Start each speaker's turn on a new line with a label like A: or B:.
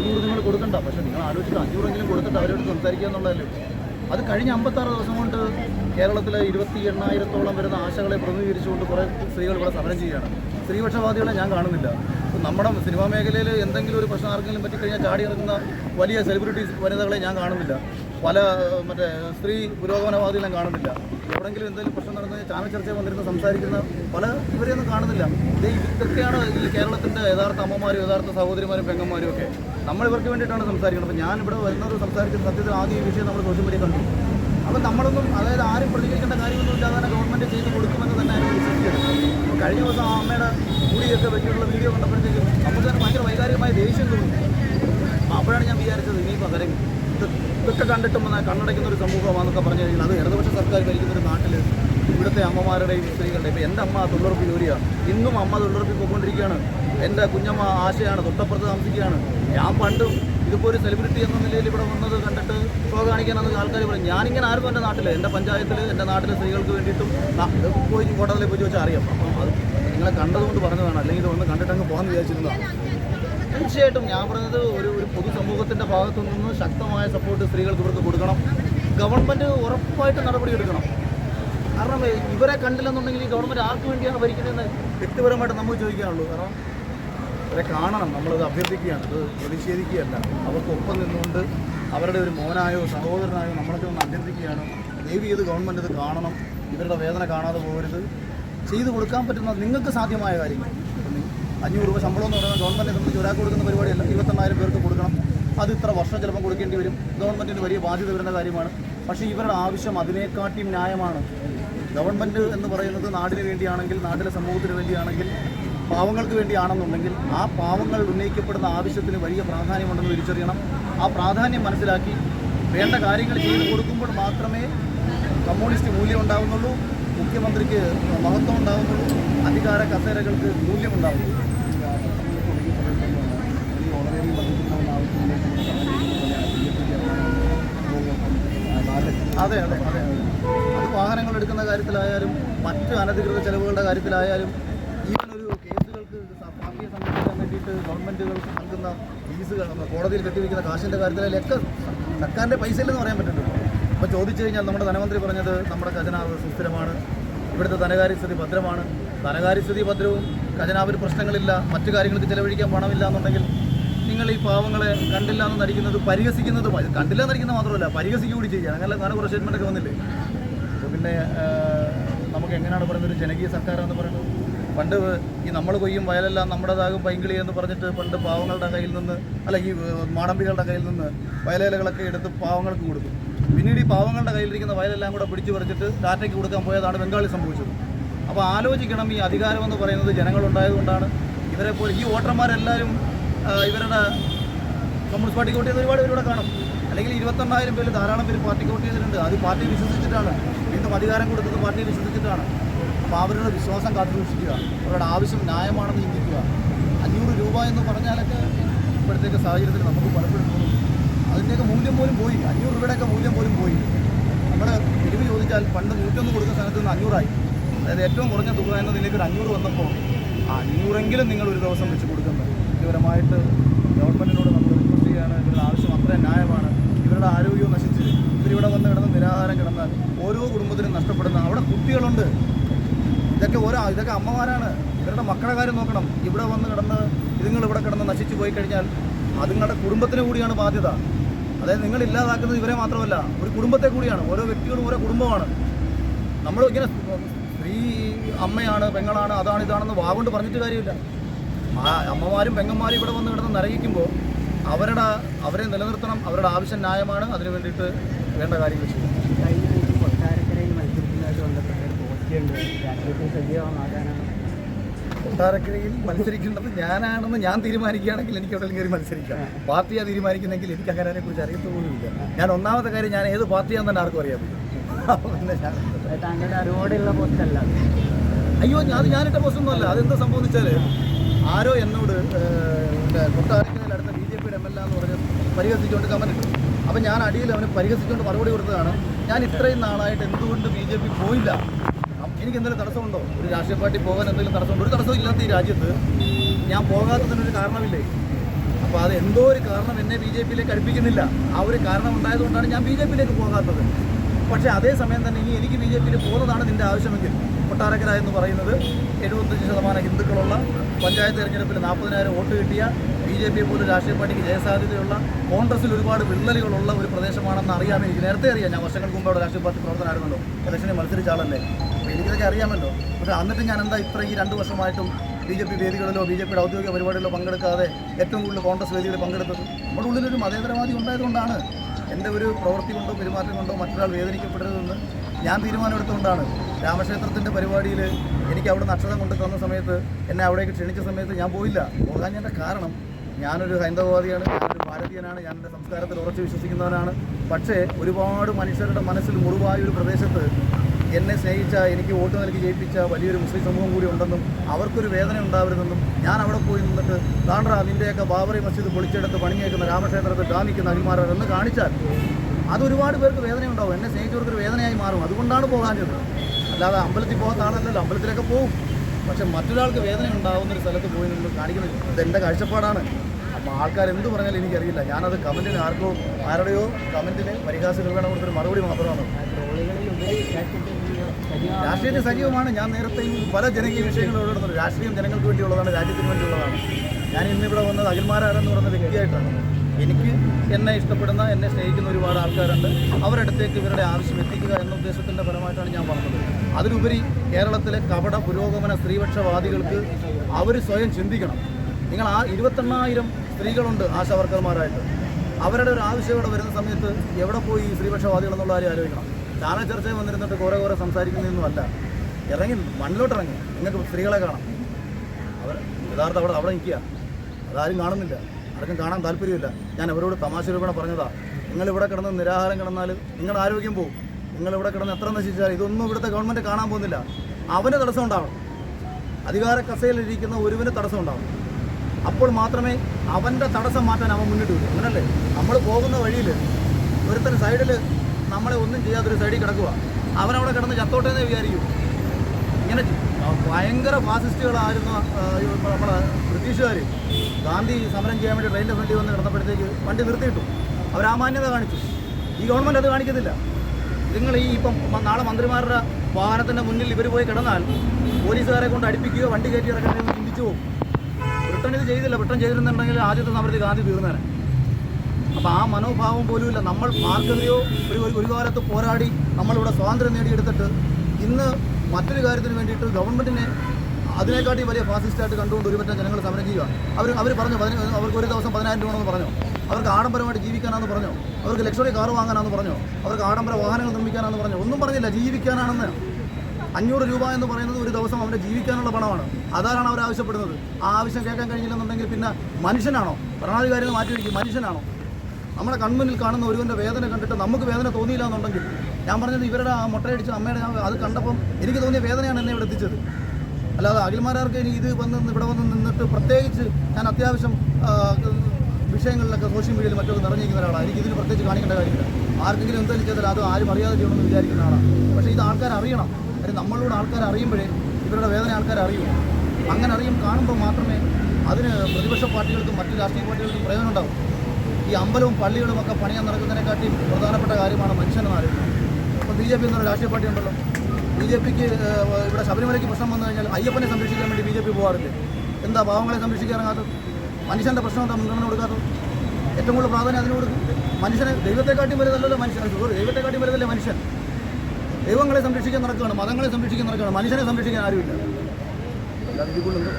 A: എഴുന്നൂറ് നിങ്ങൾ കൊടുക്കണ്ട. പക്ഷേ നിങ്ങൾ ആലോചിച്ചിട്ട് അഞ്ഞൂറെങ്കിലും കൊടുത്തിട്ട് അവരോട് സംസാരിക്കുക എന്നുള്ളതല്ലേ അത് കഴിഞ്ഞ അമ്പത്താറ് ദിവസം കൊണ്ട് കേരളത്തിലെ ഇരുപത്തി എണ്ണായിരത്തോളം വരുന്ന ആശകളെ പ്രതിനിധീകരിച്ചുകൊണ്ട് കുറേ സ്ത്രീകൾ ഇവിടെ സമരം ചെയ്യുകയാണ്. സ്ത്രീപക്ഷവാദികളെ ഞാൻ കാണുന്നില്ല. നമ്മുടെ സിനിമാ മേഖലയിൽ എന്തെങ്കിലും ഒരു പ്രശ്നം ആർക്കെങ്കിലും പറ്റിക്കഴിഞ്ഞാൽ ചാടി ഇറങ്ങുന്ന വലിയ സെലിബ്രിറ്റീസ് വനിതകളെ ഞാൻ കാണുന്നില്ല. പല മറ്റേ സ്ത്രീ പുരോഗമനവാദികളെ കാണുന്നില്ല. എവിടെങ്കിലും എന്തെങ്കിലും പ്രശ്നം നടന്നു ചാനൽ ചർച്ചയിൽ വന്നിരുന്ന് സംസാരിക്കുന്ന പല ഇവരെയൊന്നും കാണുന്നില്ല. ഇതൊക്കെയാണ് ഈ കേരളത്തിന്റെ യഥാർത്ഥ അമ്മമാരും യഥാർത്ഥ സഹോദരിമാരും പെങ്ങന്മാരും ഒക്കെ. നമ്മൾ ഇവർക്ക് വേണ്ടിയിട്ടാണ് സംസാരിക്കുന്നത്. അപ്പോൾ ഞാൻ ഇവിടെ വരുന്നത് സംസാരിക്കുന്ന സത്യത്തിൽ ആദ്യം ഈ വിഷയം നമ്മൾ സോഷ്യൽ മീഡിയ കണ്ടു. അപ്പം നമ്മളൊന്നും അതായത് ആരും പ്രതികരിക്കേണ്ട കാര്യമൊന്നും ഇല്ലാതെ തന്നെ ഗവൺമെന്റ് ചെയ്ത് കൊടുക്കുമെന്ന് തന്നെ വിശ്വസിക്കരുത് അപ്പോൾ കഴിഞ്ഞ ദിവസം ആ അമ്മയുടെ കൂടിയൊക്കെ വെച്ചിട്ടുള്ള വീഡിയോ കണ്ടപ്പോഴത്തേക്കും നമുക്ക് തന്നെ ഭയങ്കര വൈകാരികമായ ദേഷ്യം തോന്നി. അപ്പോഴാണ് ഞാൻ വിചാരിച്ചത് ഇനിയിപ്പോൾ ഇത് ഇതൊക്കെ കണ്ടിട്ടും കണ്ണടയ്ക്കുന്ന ഒരു സമൂഹമാണെന്നൊക്കെ പറഞ്ഞു കഴിഞ്ഞാൽ അത് ഇടതുപക്ഷ സർക്കാർ ഭരിക്കുന്ന ഒരു നാട്ടിൽ ഇവിടുത്തെ അമ്മമാരുടെയും സ്ത്രീകളുടെയും ഇപ്പോൾ എന്റെ അമ്മ തൊഴിലുറപ്പ് ജോലിയാണ് ഇന്നും അമ്മ തൊഴിലുറപ്പിൽ പോയിക്കൊണ്ടിരിക്കുകയാണ്. എന്റെ കുഞ്ഞമ്മ ആശയാണ് തൊട്ടപ്പുറത്ത് താമസിക്കുകയാണ്. ഞാൻ പണ്ടും ഇതിപ്പോൾ ഒരു സെലിബ്രിറ്റി എന്ന നിലയിൽ ഇവിടെ വന്നത് കണ്ടിട്ട് ഷോ കാണിക്കാനെന്ന് ആൾക്കാർ പറയും ഞാനിങ്ങനെ ആരും എന്റെ നാട്ടിൽ എന്റെ പഞ്ചായത്തിൽ എന്റെ നാട്ടിലെ സ്ത്രീകൾക്ക് വേണ്ടിയിട്ടും പോയി കോട്ടതിൽ പോയി ചോദിച്ചാൽ അറിയാം. അപ്പം അത് നിങ്ങളെ കണ്ടതുകൊണ്ട് പറഞ്ഞതാണ്. അല്ലെങ്കിൽ ഇത് വന്ന് കണ്ടിട്ട് അങ്ങ് പോകാൻ വിചാരിച്ചിരുന്നതാണ് തീർച്ചയായിട്ടും ഞാൻ പറഞ്ഞത് ഒരു ഒരു പൊതുസമൂഹത്തിന്റെ ഭാഗത്തു നിന്ന് ശക്തമായ സപ്പോർട്ട് സ്ത്രീകൾക്ക് ഇവർക്ക് കൊടുക്കണം. ഗവൺമെന്റ് ഉറപ്പായിട്ട് നടപടിയെടുക്കണം കാരണം ഇവരെ കണ്ടില്ലെന്നുണ്ടെങ്കിൽ ഈ ഗവൺമെന്റ് ആർക്ക് വേണ്ടിയാണ് ഭരിക്കുന്നതെന്ന് വ്യക്തിപരമായിട്ട് നമുക്ക് ചോദിക്കാനുള്ളൂ. കാരണം ഇവരെ കാണണം നമ്മളത് അഭ്യർത്ഥിക്കുകയാണ്. അത് പ്രതിഷേധിക്കുകയല്ല. അവർക്കൊപ്പം നിന്നുകൊണ്ട് അവരുടെ ഒരു മോനായോ സഹോദരനായോ നമ്മളൊക്കെ ഒന്ന് അഭ്യർത്ഥിക്കുകയാണ്. ദയവ് ചെയ്ത് ഗവൺമെന്റ് ഇത് കാണണം. ഇവരുടെ വേദന കാണാതെ പോകരുത്. ചെയ്തു കൊടുക്കാൻ പറ്റുന്ന നിങ്ങൾക്ക് സാധ്യമായ കാര്യങ്ങൾ. അഞ്ഞൂറ് രൂപ ശമ്പളം എന്ന് പറയുന്നത് ഗവൺമെന്റ് സംബന്ധിച്ച് ഒരാൾക്ക് കൊടുക്കുന്ന പരിപാടിയല്ല. ഇരുപത്തെണ്ണായിരം പേർക്ക് കൊടുക്കണം. അത് ഇത്ര വർഷം ചിലപ്പോൾ കൊടുക്കേണ്ടി വരും. ഗവൺമെന്റിന് വലിയ ബാധ്യത വരുന്ന കാര്യമാണ്. പക്ഷേ ഇവരുടെ ആവശ്യം അതിനേക്കാട്ടിയും ന്യായമാണ്. ഗവൺമെന്റ് എന്ന് പറയുന്നത് നാടിന് വേണ്ടിയാണെങ്കിൽ നാട്ടിലെ സമൂഹത്തിന് വേണ്ടിയാണെങ്കിൽ പാവങ്ങൾക്ക് വേണ്ടിയാണെന്നുണ്ടെങ്കിൽ ആ പാവങ്ങൾ ഉന്നയിക്കപ്പെടുന്ന ആവശ്യത്തിന് വലിയ പ്രാധാന്യമുണ്ടെന്ന് തിരിച്ചറിയണം. ആ പ്രാധാന്യം മനസ്സിലാക്കി വേണ്ട കാര്യങ്ങൾ ചെയ്തു കൊടുക്കുമ്പോൾ മാത്രമേ കമ്മ്യൂണിസ്റ്റ് മൂല്യം ഉണ്ടാകുന്നുള്ളൂ മുഖ്യമന്ത്രിക്ക് മഹത്വം ഉണ്ടാകുന്നുള്ളൂ അധികാര കസേരകൾക്ക് മൂല്യം ഉണ്ടാകുന്നുള്ളൂ അതെ അതെ അതെ. വാഹനങ്ങൾ എടുക്കുന്ന കാര്യത്തിലായാലും മറ്റ് അനധികൃത ചെലവുകളുടെ കാര്യത്തിലായാലും ഈ ഒരു കേസുകൾക്ക് പാർട്ടിയെ സംരക്ഷിക്കാൻ വേണ്ടിയിട്ട് ഗവൺമെന്റുകൾക്ക് നൽകുന്ന ഫീസുകൾ കോടതിയിൽ കെട്ടിവെക്കുന്ന കാശിന്റെ കാര്യത്തിലൊക്കെ സർക്കാരിന്റെ പൈസ ഇല്ലെന്ന് പറയാൻ പറ്റുന്നുണ്ട് അപ്പോൾ ചോദിച്ചു കഴിഞ്ഞാൽ നമ്മുടെ ധനമന്ത്രി പറഞ്ഞത് നമ്മുടെ ഖജനാവ് സുസ്ഥിരമാണ് ഇവിടുത്തെ ധനകാര്യസ്ഥിതി ഭദ്രമാണ്. ധനകാര്യസ്ഥിതി ഭദ്രവും ഖജനാവിൽ പ്രശ്നങ്ങളില്ല മറ്റു കാര്യങ്ങൾക്ക് ചിലവഴിക്കാൻ പണമില്ല എന്നുണ്ടെങ്കിൽ നിങ്ങൾ ഈ പാവങ്ങളെ കണ്ടില്ല എന്ന് നടിക്കുന്നത് പരിഹസിക്കുന്നത്. കണ്ടില്ല നടിക്കുന്നത് മാത്രമല്ല പരിഹസിക്കുക കൂടി ചെയ്യുക അങ്ങനെ അങ്ങനെ കുറേ സ്റ്റേറ്റ്മെന്റ് ഒക്കെ വന്നില്ലേ? പിന്നെ നമുക്ക് എങ്ങനെയാണ് പറയുന്നത് ഒരു ജനകീയ സർക്കാരാണെന്ന് പറയുന്നത്? പണ്ട് ഈ നമ്മൾ കൊയ്യും വയലെല്ലാം നമ്മുടേതാകും പൈങ്കിളി എന്ന് പറഞ്ഞിട്ട് പണ്ട് പാവങ്ങളുടെ കയ്യിൽ നിന്ന് അല്ല ഈ മാടമ്പികളുടെ കയ്യിൽ നിന്ന് വയലേലകളൊക്കെ എടുത്ത് പാവങ്ങൾക്ക് കൊടുക്കും. പിന്നീട് ഈ പാവങ്ങളുടെ കയ്യിലിരിക്കുന്ന വയലെല്ലാം കൂടെ പിടിച്ചു പറിച്ചിട്ട് ടാറ്റയ്ക്ക് കൊടുക്കാൻ പോയതാണ് ബംഗാളി സംഭവിച്ചത്. അപ്പോൾ ആലോചിക്കണം ഈ അധികാരമെന്ന് പറയുന്നത് ജനങ്ങളുണ്ടായതുകൊണ്ടാണ് ഇവരെ പോലെ ഈ വോട്ടർമാരെല്ലാവരും ഇവരുടെ കമ്മ്യൂണിസ്റ്റ് പാർട്ടിക്ക് വോട്ട് ചെയ്ത് ഒരുപാട് പേരൂടെ കാണും. അല്ലെങ്കിൽ ഇരുപത്തെണ്ണായിരം പേര് ധാരാളം പേര് പാർട്ടിക്ക് വോട്ട് ചെയ്തിട്ടുണ്ട്. അത് പാർട്ടി വിശ്വസിച്ചിട്ടാണ്. വീണ്ടും അധികാരം കൊടുത്തത് പാർട്ടി വിശ്വസിച്ചിട്ടാണ്. അപ്പോൾ അവരുടെ വിശ്വാസം കാത്തു സൂക്ഷിക്കുക അവരുടെ ആവശ്യം ന്യായമാണെന്ന് ചിന്തിക്കുക. അഞ്ഞൂറ് രൂപ എന്ന് പറഞ്ഞാലൊക്കെ ഇപ്പോഴത്തേക്ക് സാഹചര്യത്തിൽ നമുക്ക് പലപ്പോഴും തോന്നും. അതിന്റെയൊക്കെ മൂല്യം പോലും പോയി. അഞ്ഞൂറ് രൂപയുടെയൊക്കെ മൂല്യം പോലും പോയി. നമ്മൾ എരിവ് ചോദിച്ചാൽ പണ്ട് നൂറ്റൊന്ന് കൊടുക്കുന്ന സ്ഥലത്ത് നിന്ന് അഞ്ഞൂറായി. അതായത് ഏറ്റവും കുറഞ്ഞ തുക എന്ന നിലയ്ക്ക് ഒരു അഞ്ഞൂറ് വന്നപ്പോൾ അഞ്ഞൂറെങ്കിലും നിങ്ങൾ ഒരു ദിവസം വെച്ച് കൊടുക്കുന്നത് വ്യക്തിപരമായിട്ട് ഗവൺമെന്റിനോട് നമ്മൾ റിക്വസ്റ്റ് ചെയ്യാണ് ഇവരുടെ ആവശ്യം അത്രയും ന്യായമാണ് ഇവരുടെ ആരോഗ്യവും നശിച്ച് ഇവരിവിടെ വന്ന് കിടന്ന് നിരാഹാരം കിടന്നാൽ ഓരോ കുടുംബത്തിനും നഷ്ടപ്പെടുന്ന അവിടെ കുട്ടികളുണ്ട് ഇതൊക്കെ ഇതൊക്കെ അമ്മമാരാണ്. ഇവരുടെ മക്കളെ കാര്യം നോക്കണം. ഇവിടെ വന്ന് കിടന്ന് ഇതുങ്ങൾ ഇവിടെ കിടന്ന് നശിച്ചു പോയി കഴിഞ്ഞാൽ അതുങ്ങളുടെ കുടുംബത്തിന് കൂടിയാണ് ബാധ്യത. അതായത് നിങ്ങൾ ഇല്ലാതാക്കുന്നത് ഇവരെ മാത്രമല്ല ഒരു കുടുംബത്തെ കൂടിയാണ്. ഓരോ വ്യക്തികളും ഓരോ കുടുംബമാണ്. നമ്മൾ ഇങ്ങനെ സ്ത്രീ അമ്മയാണ് പെങ്ങളാണ് അതാണ് ഇതാണെന്ന് വാഗൊണ്ട് പറഞ്ഞിട്ട് കാര്യമില്ല. അമ്മമാരും പെങ്ങന്മാരും ഇവിടെ വന്ന് കിടന്ന് നരകിക്കുമ്പോൾ അവരുടെ അവരെ നിലനിർത്തണം അവരുടെ ആവശ്യം ന്യായമാണ്. അതിനു വേണ്ടിയിട്ട് വേണ്ട കാര്യങ്ങൾ ചെയ്യും
B: കഴിഞ്ഞ ദിവസം കൊട്ടാരക്കരയിൽ മത്സരിക്കുന്നതായിട്ട് രാഷ്ട്രീയത്തിൽ സജീവമാകാനാണ്
A: കൊട്ടാരക്കരയിൽ മത്സരിക്കേണ്ടത് ഞാനാണെന്ന് ഞാൻ തീരുമാനിക്കുകയാണെങ്കിൽ എനിക്ക് അവിടെ കയറി മത്സരിക്കാം. പാർട്ടിയാണ് തീരുമാനിക്കുന്നെങ്കിൽ എനിക്ക് അങ്ങനെ അതിനെക്കുറിച്ച് അറിയത്തോലുമില്ല ഞാൻ ഒന്നാമത്തെ കാര്യം ഞാൻ ഏത് പാർട്ടിയാണെന്ന് തന്നെ ആർക്കും അറിയാൻ പിന്നെ
B: താങ്കളുടെ അറിവോടെയുള്ള പോസ്റ്റല്ല.
A: അയ്യോ ഞാൻ- അത് ഞാനിട്ട പോസ്റ്റൊന്നും അല്ല അതെന്താ സംഭവം വെച്ചാൽ ആരോ എന്നോട് കൊട്ടാരക്കരയിൽ അടുത്ത ബി ജെ പിയുടെ എം എൽ എന്ന് പറഞ്ഞ് പരിഹസിച്ചുകൊണ്ട് കമന്റ് ഇട്ടു. അപ്പം ഞാൻ അടിയിൽ അവന് പരിഹസിച്ചുകൊണ്ട് മറുപടി കൊടുത്തതാണ്. ഞാൻ ഇത്രയും നാളായിട്ട് എന്തുകൊണ്ട് ബി ജെ പി പോയില്ല? എനിക്ക് എന്തെങ്കിലും തടസ്സമുണ്ടോ? ഒരു രാഷ്ട്രീയ പാർട്ടി പോകാൻ എന്തെങ്കിലും തടസ്സമുണ്ടോ? ഒരു തടസ്സവും ഇല്ലാത്ത ഈ രാജ്യത്ത് ഞാൻ പോകാത്തതിനൊരു കാരണമില്ലേ? അപ്പോൾ അത് എന്തോ ഒരു കാരണം എന്നെ ബി ജെ പിയിലേക്ക് അടുപ്പിക്കുന്നില്ല. ആ ഒരു കാരണം ഉണ്ടായതുകൊണ്ടാണ് ഞാൻ ബി ജെ പിയിലേക്ക് പോകാത്തത്. പക്ഷേ അതേസമയം തന്നെ ഇനി എനിക്ക് ബി ജെ പിയിൽ പോകുന്നതാണ് നിന്റെ ആവശ്യമെങ്കിൽ. കൊട്ടാരക്കര എന്ന് പറയുന്നത് എഴുപത്തഞ്ച് ശതമാനം ഹിന്ദുക്കളുള്ള പഞ്ചായത്ത് തെരഞ്ഞെടുപ്പിൽ നാൽപ്പതിനായിരം വോട്ട് കിട്ടിയ ജെ പി പോലും രാഷ്ട്രീയ പാർട്ടിക്ക് ജയസാധ്യതയുള്ള കോൺഗ്രസിൽ ഒരുപാട് വിള്ളലുകളുള്ള ഒരു പ്രദേശമാണെന്ന് അറിയാമോ എനിക്ക് നേരത്തെ അറിയാം. ഞാൻ വർഷങ്ങൾക്ക് മുമ്പ് അവിടെ രാഷ്ട്രീയ പാർട്ടി പ്രവർത്തനമായിരുന്നല്ലോ ഇലക്ഷനിൽ മത്സരിച്ച ആളല്ലേ. അപ്പോൾ എനിക്കിതൊക്കെ അറിയാമല്ലോ. പക്ഷേ എന്നിട്ട് ഞാൻ എന്താ ഇത്ര ഈ രണ്ട് വർഷമായിട്ടും ബി ജെ പി വേദികളിലോ ബി ജെ പിയുടെ ഔദ്യോഗിക പരിപാടികളിലോ പങ്കെടുക്കാതെ ഏറ്റവും കൂടുതൽ കോൺഗ്രസ് വേദികളിൽ പങ്കെടുത്തത് നമ്മുടെ ഉള്ളിലൊരു മതേതരവാദി ഉണ്ടായതുകൊണ്ടാണ്. എന്റെ ഒരു പ്രവൃത്തി കൊണ്ടോ പെരുമാറ്റം കൊണ്ടോ മറ്റൊരാൾ വേദനിക്കപ്പെടരുതെന്ന് ഞാൻ തീരുമാനമെടുത്തുകൊണ്ടാണ്. രാമക്ഷേത്രത്തിന്റെ പരിപാടിയിൽ എനിക്ക് അവിടെ നക്ഷത്രം കൊണ്ട് തന്ന സമയത്ത് എന്നെ അവിടേക്ക് ക്ഷണിച്ച സമയത്ത് ഞാൻ പോയില്ല. പോകാൻ കാരണം? ഞാനൊരു ഹൈന്ദവവാദിയാണ് ഞാനൊരു ഭാരതീയനാണ് ഞാൻ എന്റെ സംസ്കാരത്തിൽ ഉറച്ചു വിശ്വസിക്കുന്നവനാണ്. പക്ഷേ ഒരുപാട് മനുഷ്യരുടെ മനസ്സിൽ മുറിവായ ഒരു പ്രദേശത്ത് എന്നെ സ്നേഹിച്ച എനിക്ക് വോട്ട് നൽകി ജയിപ്പിച്ച വലിയൊരു മുസ്ലിം സമൂഹം കൂടി ഉണ്ടെന്നും അവർക്കൊരു വേദന ഉണ്ടാവരുതെന്നും ഞാൻ അവിടെ പോയി നിന്നിട്ട് താണ്ട്ര നിന്റെയൊക്കെ ബാബറി മസ്ജിദ് പൊളിച്ചെടുത്ത് പണിഞ്ഞേക്കുന്ന രാമക്ഷേത്രത്തിൽ ഗാമിക്കുന്ന അഖിൽമാരാർ എന്ന് കാണിച്ചാൽ അത് ഒരുപാട് പേർക്ക് വേദന ഉണ്ടാവും എന്നെ സ്നേഹിച്ചവർക്കൊരു വേദനയായി മാറും. അതുകൊണ്ടാണ് പോകാഞ്ഞത്. അല്ലാതെ അമ്പലത്തിൽ പോകാത്താണല്ലോ അമ്പലത്തിലൊക്കെ പോകും പക്ഷെ മറ്റൊരാൾക്ക് വേദന ഉണ്ടാവുന്ന ഒരു സ്ഥലത്ത് പോയി നിങ്ങൾ കാണിക്കുന്നത് ഇതെന്റെ കാഴ്ചപ്പാടാണ്. അപ്പോൾ ആൾക്കാർ എന്ത് പറഞ്ഞാലും എനിക്കറിയില്ല. ഞാനത് കമന്റിന് ആർക്കോ ആരുടെയോ കമന്റിന് പരിഹാസം രൂപേണ കൊടുത്തൊരു മറുപടി മാത്രമാണ്.
B: രാഷ്ട്രീയത്തിൽ
A: സജീവമാണ്. ഞാൻ നേരത്തെയും പല ജനകീയ വിഷയങ്ങളും നടന്നു രാഷ്ട്രീയം ജനങ്ങൾക്ക് വേണ്ടിയുള്ളതാണ് രാജ്യത്തിന് വേണ്ടിയുള്ളതാണ്. ഞാൻ ഇന്നിവിടെ വന്നത് അഖിൽമാരാരെന്ന് പറയുന്ന വ്യക്തിയായിട്ടാണ്. എനിക്ക് എന്നെ ഇഷ്ടപ്പെടുന്ന എന്നെ സ്നേഹിക്കുന്ന ഒരുപാട് ആൾക്കാരുണ്ട്. അവരടുത്തേക്ക് ഇവരുടെ ആവശ്യം എത്തിക്കുക എന്ന ഉദ്ദേശത്തിന്റെ ഫലമായിട്ടാണ് ഞാൻ വന്നത്. അതിലുപരി കേരളത്തിലെ കപട പുരോഗമന സ്ത്രീപക്ഷവാദികൾക്ക് അവർ സ്വയം ചിന്തിക്കണം. നിങ്ങൾ ആ ഇരുപത്തെണ്ണായിരം സ്ത്രീകളുണ്ട് ആശാവർക്കർമാരായിട്ട്. അവരുടെ ഒരു ആവശ്യം ഇവിടെ വരുന്ന സമയത്ത് എവിടെ പോയി ഈ സ്ത്രീപക്ഷവാദികൾ എന്നുള്ള കാര്യം ആലോചിക്കണം. ചാനൽ ചർച്ചയിൽ വന്നിരുന്നിട്ട് കുറേ കുറേ സംസാരിക്കുന്നതൊന്നുമല്ല ഇറങ്ങി മണ്ണിലോട്ട് ഇറങ്ങി. നിങ്ങൾക്ക് സ്ത്രീകളെ കാണാം. അവർ യഥാർത്ഥ അവിടെ അവിടെ നിൽക്കുക. അതാരും കാണുന്നില്ല. ആർക്കും കാണാൻ താല്പര്യമില്ല. ഞാൻ അവരോട് തമാശ രൂപേണ പറഞ്ഞതാണ് നിങ്ങൾ ഇവിടെ കിടന്ന് നിരാഹാരം കിടന്നാൽ നിങ്ങളുടെ ആരോഗ്യം പോകും നിങ്ങൾ ഇവിടെ കിടന്ന് എത്ര നശിച്ചാൽ ഇതൊന്നും ഇവിടുത്തെ ഗവൺമെന്റ് കാണാൻ പോകുന്നില്ല. അവന് തടസ്സം ഉണ്ടാവണം. അധികാര കസയിലിരിക്കുന്ന ഒരുവിന് തടസ്സം ഉണ്ടാവും അപ്പോൾ മാത്രമേ അവന്റെ തടസ്സം മാറ്റാൻ അവൻ മുന്നിട്ട് വരും. അങ്ങനല്ലേ? നമ്മൾ പോകുന്ന വഴിയിൽ ഒരുത്തൻ സൈഡിൽ നമ്മളെ ഒന്നും ചെയ്യാത്തൊരു സൈഡിൽ കിടക്കുക അവനവിടെ കിടന്ന് ചത്തോട്ടേന്നേ വിചാരിക്കും. ഇങ്ങനെ ഭയങ്കര ഫാസിസ്റ്റുകളായിരുന്നു നമ്മുടെ ബ്രിട്ടീഷുകാർ ഗാന്ധി സമരം ചെയ്യാൻ വേണ്ടി ട്രെയിനിന്റെ ഫ്രണ്ടിൽ വന്ന് കിടന്നപ്പോഴത്തേക്ക് വണ്ടി നിർത്തിയിട്ടു. അവരാമാന്യത കാണിച്ചു. ഈ ഗവൺമെന്റ് അത് കാണിക്കുന്നില്ല. നിങ്ങൾ ഈ ഇപ്പം നാളെ മന്ത്രിമാരുടെ വാഹനത്തിന്റെ മുന്നിൽ ഇവർ പോയി കിടന്നാൽ പോലീസുകാരെ കൊണ്ട് അടുപ്പിക്കുകയോ വണ്ടി കയറ്റി ഇറക്കണമെന്ന് ചിന്തിച്ചു പോകും. ബ്രിട്ടൻ ഇത് ചെയ്തില്ല. ബ്രിട്ടൻ ചെയ്തിരുന്നുണ്ടെങ്കിൽ ആദ്യത്തെ സമരത്തിൽ ഗാന്ധി തീർന്നേനെ. അപ്പോൾ ആ മനോഭാവം പോലുമില്ല നമ്മൾ ആർക്കെതിരെയോ ഒരു- ഒരു കാലത്ത് പോരാടി നമ്മളിവിടെ സ്വാതന്ത്ര്യം നേടിയെടുത്തിട്ട് ഇന്ന് മറ്റൊരു കാര്യത്തിന് വേണ്ടിയിട്ട് ഗവൺമെന്റിനെ അതിനെക്കാട്ടി വലിയ ഫാസിസ്റ്റായിട്ട് കണ്ടുകൊണ്ട് ഒരുപറ്റം ജനങ്ങൾ സമരം ചെയ്യുക അവർ അവർ പറഞ്ഞു? പതിന അവർക്ക് ഒരു ദിവസം പതിനായിരം രൂപ എന്ന് പറഞ്ഞു? അവർക്ക് ആഡംബരമായിട്ട് ജീവിക്കാനാണെന്ന് പറഞ്ഞു? അവർക്ക് ലക്ഷറി കാർ വാങ്ങാനാണെന്ന് പറഞ്ഞു? അവർക്ക് ആഡംബര വാഹനങ്ങൾ നിർമ്മിക്കാനാണെന്ന് പറഞ്ഞു? ഒന്നും പറഞ്ഞില്ല. ജീവിക്കാനാണെന്ന്. അഞ്ഞൂറ് രൂപ എന്ന് പറയുന്നത് ഒരു ദിവസം അവന്റെ ജീവിക്കാനുള്ള പണമാണ്. അതാണ് അവർ ആവശ്യപ്പെടുന്നത്? ആ ആവശ്യം കേൾക്കാൻ കഴിഞ്ഞില്ലെന്നുണ്ടെങ്കിൽ പിന്നെ മനുഷ്യനാണോ? ഭരണാധികാരികൾ മാറ്റി വയ്ക്കും മനുഷ്യനാണോ? നമ്മുടെ കൺമുന്നിൽ കാണുന്ന ഒരുവന്റെ വേദന കണ്ടിട്ട് നമുക്ക് വേദന തോന്നിയില്ല എന്നുണ്ടെങ്കിൽ ഞാൻ പറഞ്ഞത് ഇവരുടെ ആ മുട്ടയടിച്ച അമ്മയുടെ അത് കണ്ടപ്പം എനിക്ക് തോന്നിയ വേദനയാണ് എന്നെ ഇവിടെ എത്തിച്ചത്. അല്ലാതെ അഖിൽമാരാർക്ക് ഇനി ഇത് വന്ന് ഇവിടെ വന്ന് നിന്നിട്ട് പ്രത്യേകിച്ച് ഞാൻ അത്യാവശ്യം വിഷയങ്ങളിലൊക്കെ സോഷ്യൽ മീഡിയയിൽ മറ്റൊക്കെ നിറഞ്ഞിരിക്കുന്ന ഒരാളാണ്. എനിക്ക് ഇതിന് പ്രത്യേകിച്ച് കാണിക്കേണ്ട കാര്യമില്ല. ആർക്കെങ്കിലും എന്തെങ്കിലും ചെയ്താൽ അത് ആരും അറിയാതെ ചെയ്യണമെന്ന് വിചാരിക്കുന്ന ആളാണ്. പക്ഷേ ഇത് ആൾക്കാർ അറിയണം. കാര്യം നമ്മളോട് ആൾക്കാർ അറിയുമ്പോഴേ ഇവരുടെ വേദന ആൾക്കാർ അറിയും. അങ്ങനെ അറിയും കാണുമ്പോൾ മാത്രമേ അതിന് പ്രതിപക്ഷ പാർട്ടികൾക്കും മറ്റ് രാഷ്ട്രീയ പാർട്ടികൾക്കും പ്രയോജനം ഉണ്ടാവും. ഈ അമ്പലവും പള്ളികളും ഒക്കെ പണിയാൻ നടക്കുന്നതിനെക്കാട്ടി പ്രധാനപ്പെട്ട കാര്യമാണ് മനുഷ്യനെന്ന് അപ്പോൾ ബി ജെ പി എന്നൊരു രാഷ്ട്രീയ പാർട്ടി ഉണ്ടല്ലോ. ബി ജെ പിക്ക് ഇവിടെ ശബരിമലയ്ക്ക് പ്രശ്നം വന്നു കഴിഞ്ഞാൽ അയ്യപ്പനെ സംരക്ഷിക്കാൻ വേണ്ടി ബി ജെ പി പോകാറില്ലേ എന്താ പാവങ്ങളെ സംരക്ഷിക്കാൻ ഇറങ്ങാത്തത് മനുഷ്യന്റെ പ്രശ്നം എന്താ മുൻഗണന കൊടുക്കാത്തത്? ഏറ്റവും കൂടുതൽ പ്രാധാന്യം അതിന് കൊടുക്കും. മനുഷ്യനെ ദൈവത്തെക്കാട്ടിയും വലുതല്ലല്ലോ മനുഷ്യൻ. ദൈവത്തെക്കാട്ടി വലുതല്ലേ മനുഷ്യൻ? ദൈവങ്ങളെ സംരക്ഷിക്കാൻ നടക്കുകയാണ് മതങ്ങളെ സംരക്ഷിക്കാൻ നടക്കുകയാണ് മനുഷ്യനെ സംരക്ഷിക്കാൻ ആരുമില്ല. അല്ലാതെ എന്താ?